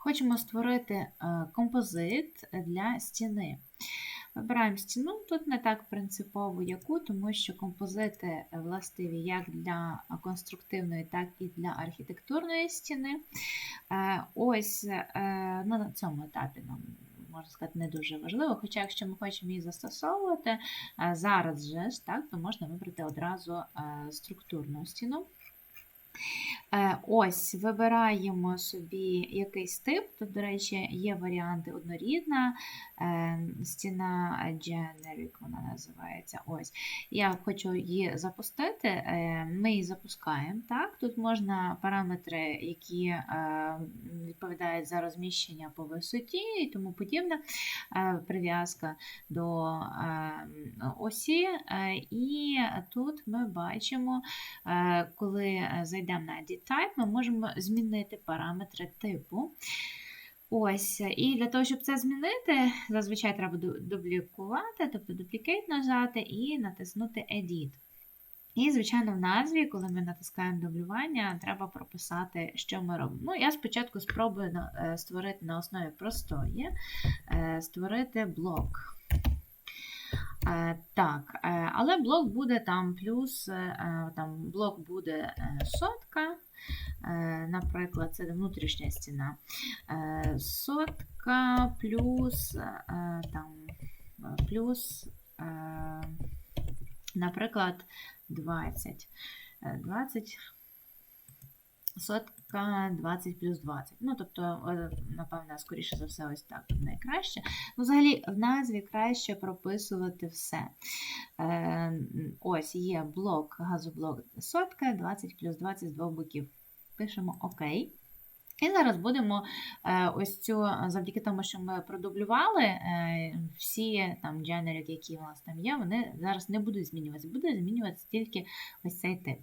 Хочемо створити е, композит для стіни. Вибираємо стіну, тут не так принципово яку, тому що композити властиві як для конструктивної, так і для архітектурної стіни. Е, Ось е, ну, на цьому етапі нам. Можна сказати, не дуже важливо, хоча, якщо ми хочемо її застосовувати зараз же ж, так, то можна вибрати одразу структурну стіну. Е, Ось, вибираємо собі якийсь тип. Тут, до речі, є варіанти однорідна е, стіна generic, вона називається. Ось. Я хочу її запустити. е, Ми її запускаємо. Так? Тут можна параметри, які відповідають за розміщення по висоті і тому подібне, прив'язка до осі. І тут ми бачимо, коли зайдемо на Edit Type, ми можемо змінити параметри типу. Ось, і для того, щоб це змінити, зазвичай треба дублікувати, тобто Duplicate нажати і натиснути Edit. І, звичайно, в назві, коли ми натискаємо дублювання, треба прописати, що ми робимо. Ну, я спочатку спробую е, створити на основі простої, е, створити блок. Е, Так, е, але блок буде там плюс, е, там блок буде сотка, наприклад, це внутрішня стіна. Сотка плюс там плюс, наприклад, 20. Е, 20 Сотка 20 плюс 20. Ну, тобто, е, напевно, скоріше за все, ось так найкраще. Ну, взагалі, в назві краще прописувати все. Е, Ось є блок, газоблок сотка, 20 плюс 20 з двох боків. Пишемо ОК. І зараз будемо е, ось цю, завдяки тому, що ми продублювали, всі там дженерики, які у нас там є, вони зараз не будуть змінюватися, буде змінюватися тільки ось цей тип.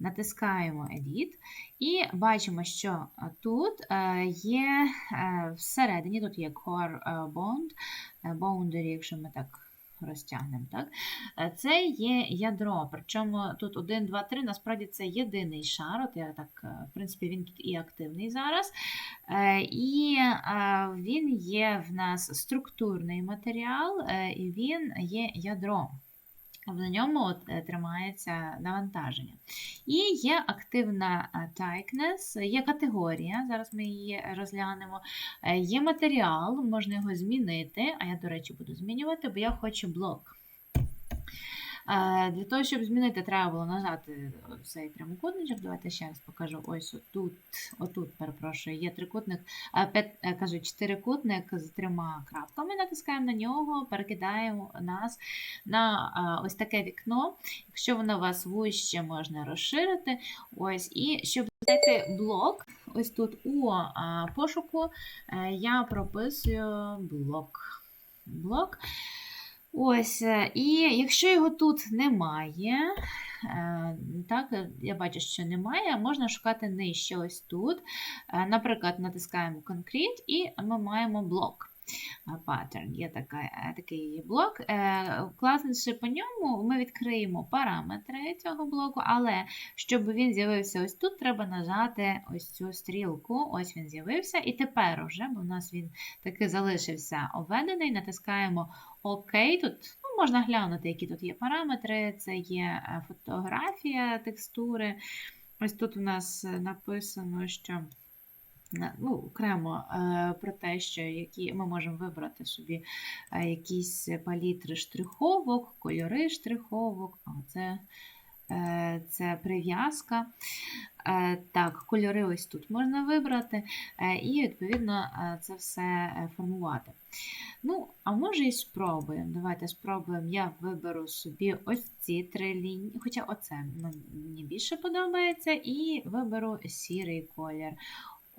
Натискаємо Edit і бачимо, що тут е, є е, всередині, тут є Core е, Bond, Boundary, якщо ми так розтягнемо. Так? Це є ядро, причому тут 1, 2, 3, насправді це єдиний шар. От я так, в принципі, він тут і активний зараз. І він є в нас структурний матеріал, і він є ядром. На ньому е, тримається навантаження. І є активна тайкнес, tightness, є категорія, зараз ми її розглянемо. Е, Є матеріал, можна його змінити, а я, до речі, буду змінювати, бо я хочу блок. Е, Для того, щоб змінити, треба було нажати цей прямокутничок. Давайте ще раз покажу. Ось отут, отут, перепрошую, є трикутник, е, е, кажу, чотирикутник з трьома крапками. Натискаємо на нього, перекидаємо нас на е, ось таке вікно. Якщо воно у вас вище, можна розширити. Ось, і щоб знайти блок, ось тут у е, пошуку е, я прописую блок. Блок. Ось, е, і якщо його тут немає, е, так, е, я бачу, що немає, можна шукати нижче ось тут. Наприклад, натискаємо Concrete і ми маємо блок. Pattern. Є така, е, такий блок. Е, Класнувши по ньому, ми відкриємо параметри цього блоку, але щоб він з'явився ось тут, треба нажати ось цю стрілку. Ось він з'явився. І тепер уже, бо в нас він таки залишився обведений, натискаємо ОК. Тут ну, можна глянути, які тут є параметри. Це є е, фотографія текстури. Ось тут у нас написано, що ну, окремо е, про те, що які ми можемо вибрати собі е, якісь палітри штриховок, кольори штриховок. А це, е, це прив'язка. Так, кольори ось тут можна вибрати, і, відповідно, це все формувати. Ну, а може і спробуємо. Давайте спробуємо. Я виберу собі ось ці три лінії, хоча оце мені більше подобається, і виберу сірий колір.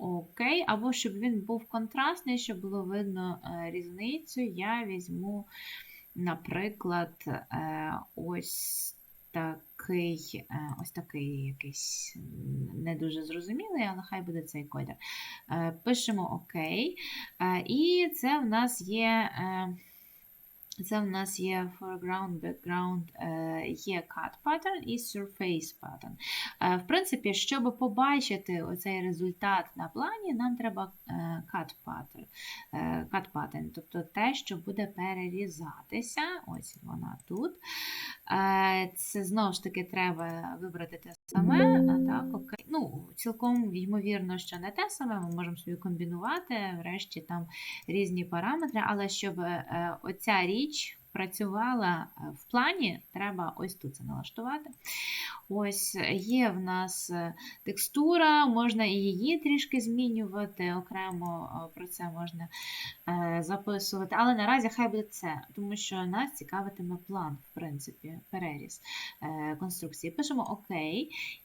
Окей, або щоб він був контрастний, щоб було видно е, різницю, я візьму, наприклад, е, ось такий, е, ось такий якийсь не дуже зрозумілий, але хай буде цей колір. Пишемо ОК. І це в нас є Це в нас є foreground, background, е, є cut pattern і surface pattern. Е, В принципі, щоб побачити оцей результат на плані, нам треба е, cut pattern, cut pattern, тобто те, що буде перерізатися. Ось вона тут. Це знову ж таки треба вибрати те саме. Так, окей. Ну, цілком ймовірно, що не те саме, ми можемо собі комбінувати, врешті там різні параметри, але щоб оця річ ніч працювала е, в плані, треба ось тут це налаштувати. Ось є в нас е, текстура, можна і її трішки змінювати, окремо е, про це можна записувати. Але наразі хай буде це, тому що нас цікавитиме план, в принципі, переріз конструкції. Пишемо ОК.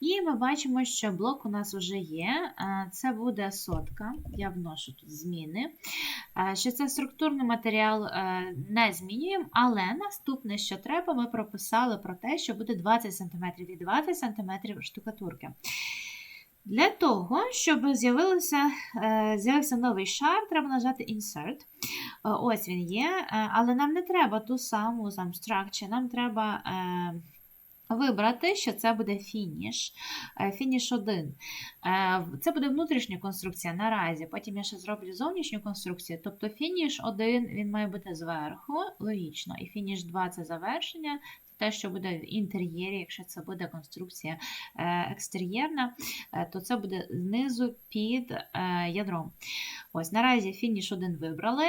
І ми бачимо, що блок у нас вже є. Це буде сотка. Я вношу тут зміни. Що це структурний матеріал не змінюємо, але наступне, що треба, ми прописали про те, що буде 20 см і 20 см штукатурки. Для того, щоб з'явилося, е, з'явився новий шар, треба нажати Insert. Е, Ось він є, е, але нам не треба ту саму там, structure, нам треба вибрати, що це буде фініш. Е, Фініш 1. Е, Це буде внутрішня конструкція наразі. Потім я ще зроблю зовнішню конструкцію. Тобто фініш 1 він має бути зверху, логічно, і фініш 2 це завершення. Те, що буде в інтер'єрі, якщо це буде конструкція е, екстер'єрна, е, то це буде знизу під е, ядром. Ось наразі фініш один вибрали.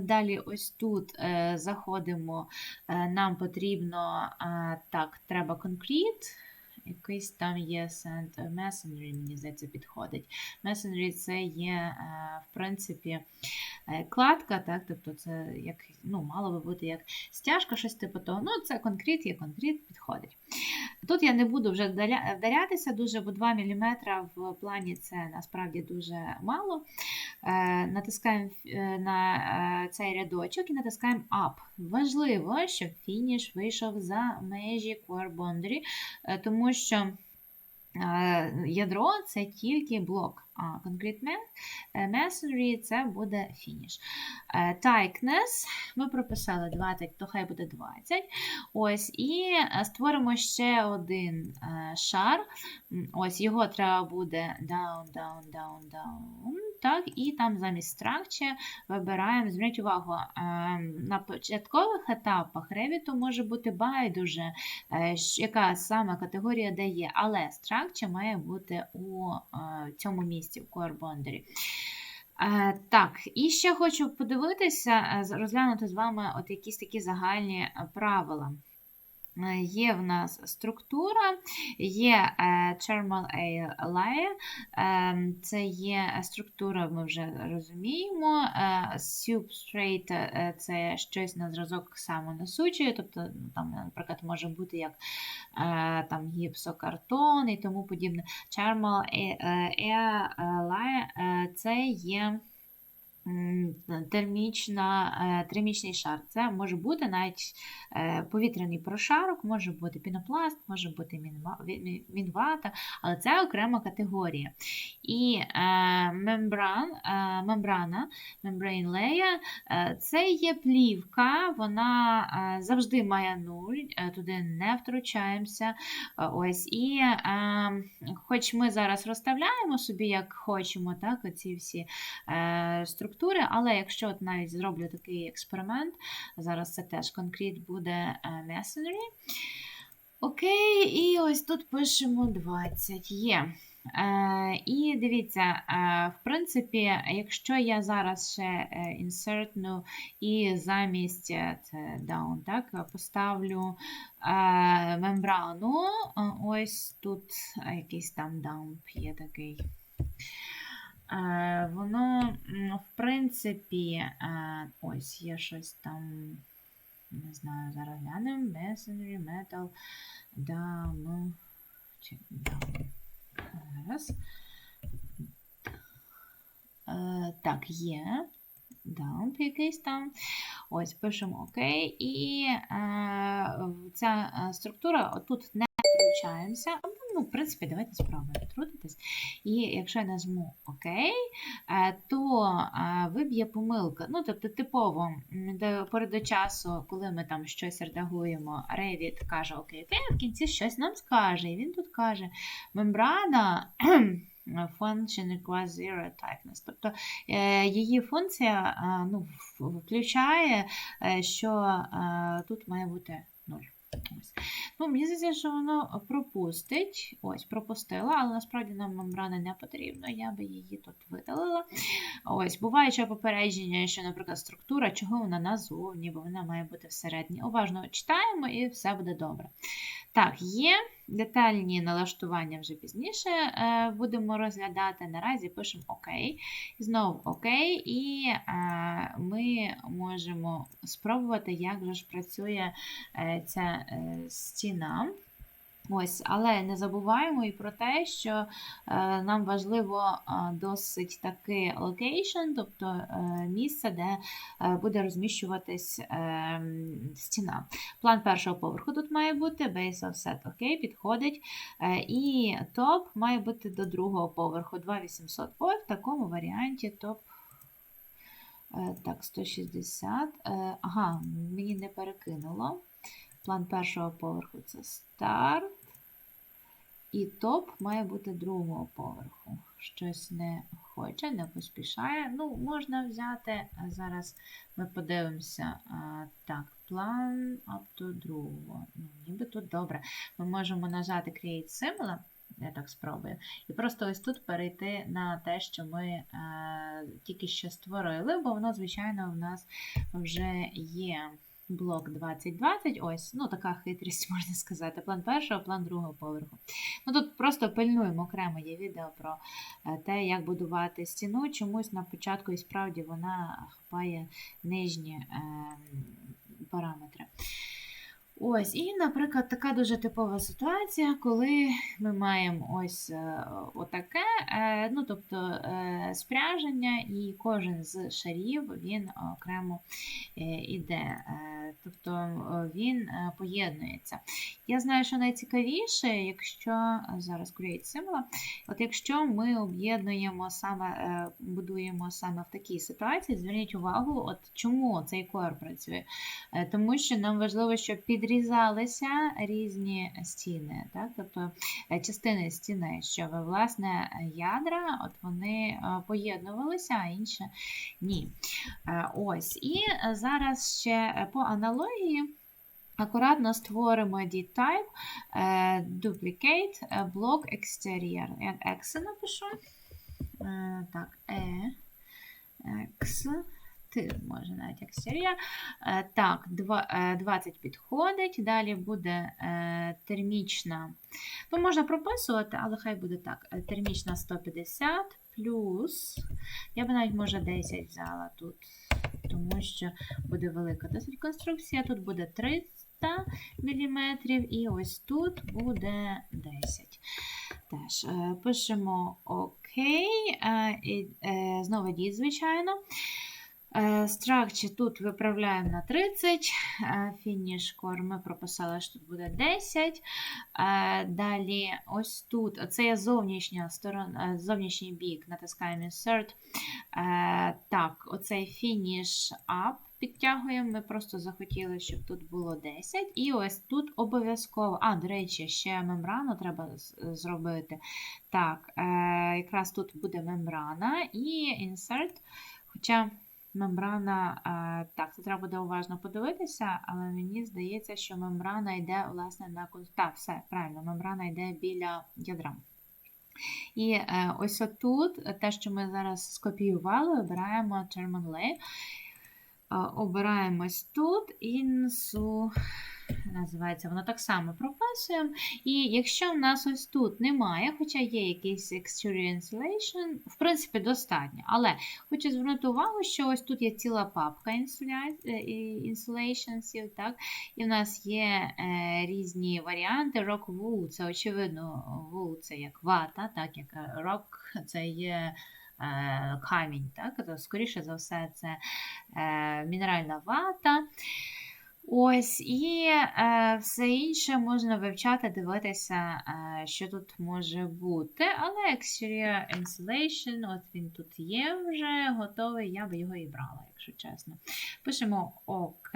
Далі, ось тут заходимо, нам потрібно так, треба конкрет. Якийсь там є send messenger, мені здається, підходить. Messenger це є, е, в принципі, е, кладка, так, тобто це як, ну, мало би бути як стяжка, щось типу того. Ну, це конкрет, є конкрет, підходить. Тут я не буду вже вдарятися дуже, бо 2 мм в плані це насправді дуже мало. Е, Натискаємо на цей рядочок і натискаємо Up. Важливо, щоб фініш вийшов за межі Core Boundary, е, тому що е, ядро це тільки блок, а конкретне Masonry це буде фініш. Е, Tightness ми прописали 20, то хай буде 20. Ось, і е, створимо ще один е, шар. Ось його треба буде down, down, down, down. Так, і там замість structure вибираємо. Зверніть увагу, е, на початкових етапах Revit може бути байдуже, е, яка саме категорія дає, але structure має бути у е, цьому місці, в Core Boundary. Так, і ще хочу подивитися, розглянути з вами от якісь такі загальні правила. Е, Є в нас структура, є е, Thermal A Layer, е, це є структура, ми вже розуміємо. е, Substrate е, це щось на зразок самонесучої, тобто ну, там, наприклад, може бути як е, там, гіпсокартон і тому подібне. Thermal A- е, Layer е, це є термічна, е, термічний шар. Це може бути навіть е, повітряний прошарок, може бути пінопласт, може бути мінва- мінвата, але це окрема категорія. І е, мембран, мембрана, layer, е, це є плівка, вона завжди має нуль, туди не втручаємося. Ось, і хоч ми зараз розставляємо собі, як хочемо, так, оці всі е, структури, але якщо от навіть зроблю такий експеримент, зараз це теж конкрет буде е, masonry. Окей, і ось тут пишемо 20. Є. Е, і дивіться, е, в принципі, якщо я зараз ще е, інсертну і замість е, це down, так, поставлю е, мембрану, е, ось тут е, якийсь там dump є такий. Е, Воно, в принципі, е, ось є щось там, не знаю, зараз глянемо. Masonry, metal, dam, чи dam. Зараз. Е, так, є. Dump якийсь там. Ось, пишемо ОК. І ця структура, отут не втручаємося, або ну, в принципі, давайте спробуємо трутитись. І якщо я нажму ОК, е, то е, виб'є помилка. Ну, тобто, типово до часу, коли ми там щось редагуємо, Revit каже ОК, ОК, а в кінці щось нам скаже. І він тут каже: мембрана. Function requires zero tightness. Тобто е, її функція ну, включає, що тут має бути 0. Ось. Ну, мені здається, що воно пропустить. Ось, пропустила, але насправді нам мембрана не потрібно, я би її тут видалила. Ось, буває ще попередження, що, наприклад, структура, чого вона назовні, бо вона має бути всередині. Уважно читаємо і все буде добре. Так, є детальні налаштування вже пізніше е, будемо розглядати. Наразі пишемо ОК. Знову ОК, і е, ми можемо спробувати, як же ж працює е, ця стіна. Ось, але не забуваємо і про те, що е, нам важливо е, досить таки локейшн, тобто е, місце, де буде розміщуватись стіна. План першого поверху тут має бути, base offset окей, підходить. І топ має бути до другого поверху 2800. Ой, в такому варіанті топ. Так, 160. Е, Ага, мені не перекинуло. План першого поверху це старт. І топ має бути другого поверху. Щось не хоче, не поспішає. Ну, можна взяти. Зараз ми подивимося. Так, план до другого. Ну, ніби тут добре. Ми можемо нажати Create Similar. Я так спробую. І просто ось тут перейти на те, що ми е, тільки що створили, бо воно, звичайно, в нас вже є блок 2020. Ось, ну така хитрість, можна сказати. План першого, план другого поверху. Ну тут просто пильнуємо окремо є відео про е, те, як будувати стіну. Чомусь на початку і справді вона хапає нижні е, параметри. Ось, і, наприклад, така дуже типова ситуація, коли ми маємо ось е, отаке, е, ну, тобто спряження, і кожен з шарів він окремо іде, тобто е, він е, поєднується. Я знаю, що найцікавіше, якщо зараз create symbol, от якщо ми об'єднуємо саме, е, будуємо саме в такій ситуації, зверніть увагу, от чому цей кор працює. Е, Тому що нам важливо, щоб підрізалися різні стіни, так? тобто е, частини стіни, щоб власне ядра от вони е, поєднувалися, а інше ні. Е, Ось. І е, зараз ще е, по аналогії. Акуратно створимо D-type, е, duplicate, е, block exterior. Я X напишу. Е, Так, E, X, Т, може навіть exterior. Так, е, 20 підходить. Далі буде термічна. Ну, можна прописувати, але хай буде так. Термічна 150 плюс. Я би навіть, може, 10 взяла тут, тому що буде велика досить конструкція. Тут буде 300 мм, і ось тут буде 10. Теж е, пишемо ОК. е, е, Знову дій, звичайно. Structure тут виправляємо на 30, Finish Core ми прописали, що тут буде 10. Е, Далі, ось тут, це є зовнішня сторона, е, зовнішній бік, натискаємо Insert. Е, Так, оцей Finish Up підтягуємо. Ми просто захотіли, щоб тут було 10. І ось тут обов'язково. А, до речі, ще мембрану треба зробити. Так, е, якраз тут буде мембрана і Insert. Хоча мембрана, так, це треба буде уважно подивитися, але мені здається, що мембрана йде, власне, на Так, все, правильно, мембрана йде біля ядра. І е, ось отут, те, що ми зараз скопіювали, обираємо Terminal Layer. Е, Обираємо ось тут інсу. Називається воно так само прописуємо. І якщо в нас ось тут немає, хоча є якийсь exterior insulation, в принципі, достатньо. Але хочу звернути увагу, що ось тут є ціла папка інсуля- е, insulations, так? І в нас є е, різні варіанти. Rock wool, це очевидно, wool це як вата, так як е, rock це є. Е, Камінь, так? То, скоріше за все, це е, мінеральна вата. Ось, і е, все інше можна вивчати, дивитися, що тут може бути. Але Exterior Insulation, от він тут є вже готовий, я би його і брала, якщо чесно. Пишемо ОК,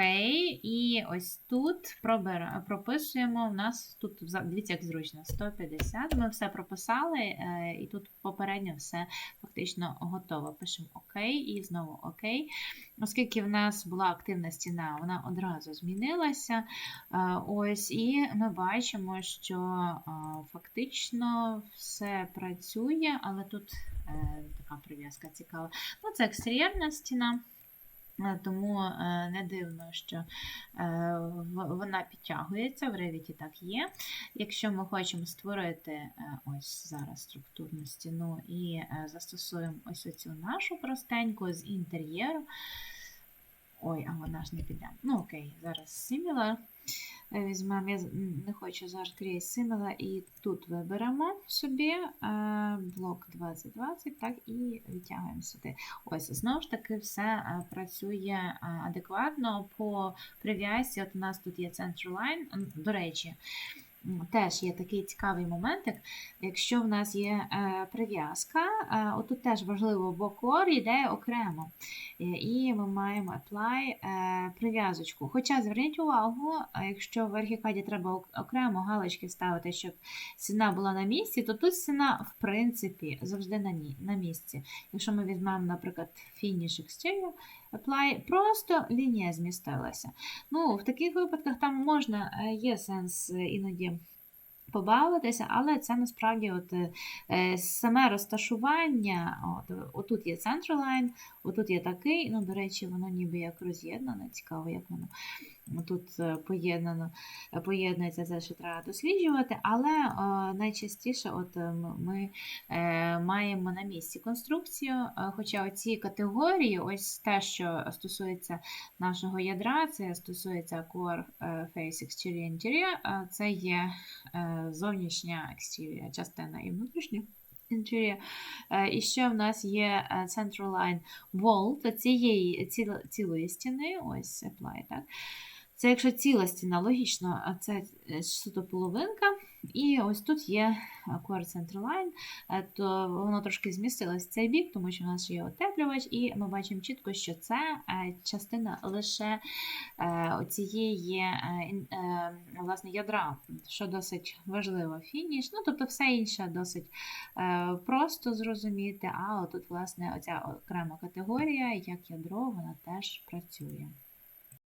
і ось тут пробира, прописуємо. У нас тут, дивіться, як зручно, 150. Ми все прописали, е, і тут попередньо все фактично готово. Пишемо ОК і знову ОК. Оскільки в нас була активна стіна, вона одразу змінилася. Е, Ось, і ми бачимо, що е, фактично все працює, але тут така прив'язка цікава. Ну, це екстер'єрна стіна. Е, Тому е, не дивно, що е, вона підтягується, в Revit так є. Якщо ми хочемо створити ось зараз структурну стіну і застосуємо ось оцю нашу простеньку з інтер'єру. Ой, а вона ж не піде. Ну окей, зараз Similar візьмемо. Я не хочу зараз Create Similar і тут виберемо собі е, блок 2020, так, і відтягуємо сюди. Ось, знову ж таки, все е, працює е, адекватно по прив'язці. От у нас тут є Central Line. До речі, теж є такий цікавий моментик. Якщо в нас є е, прив'язка, е, отут теж важливо, бо core йде окремо. Е, І ми маємо apply прив'язочку. Хоча зверніть увагу, якщо в архікаді треба окремо галочки ставити, щоб стіна була на місці, то тут стіна, в принципі, завжди на, місці. Якщо ми візьмемо, наприклад, Finish Exterior, Apply, просто лінія змістилася. Ну, в таких випадках там можна, е, є сенс е, іноді побавитися, але це насправді от, е, е, саме розташування. От, отут є Centerline, отут є такий, ну, до речі, воно ніби як роз'єднане. Цікаво, як воно тут е, поєднано, е, поєднується, це ще треба досліджувати, але е, найчастіше от, ми маємо на місці конструкцію, хоча оці категорії, ось те, що стосується нашого ядра, це стосується Core Face Exterior Interior, це є зовнішня exterior частина і внутрішня. І ще в нас є Central Line Wall, то цієї цілої стіни, ось apply, так? Це якщо ціла стіна, логічно, а це е, суто половинка. І ось тут є е, Core Center Line, е, то воно трошки змістилось в цей бік, тому що в нас є отеплювач, і ми бачимо чітко, що це частина лише е, власне, ядра, що досить важливо, фініш. Ну, тобто все інше досить просто зрозуміти, а отут, власне, оця окрема категорія, як ядро, вона теж працює.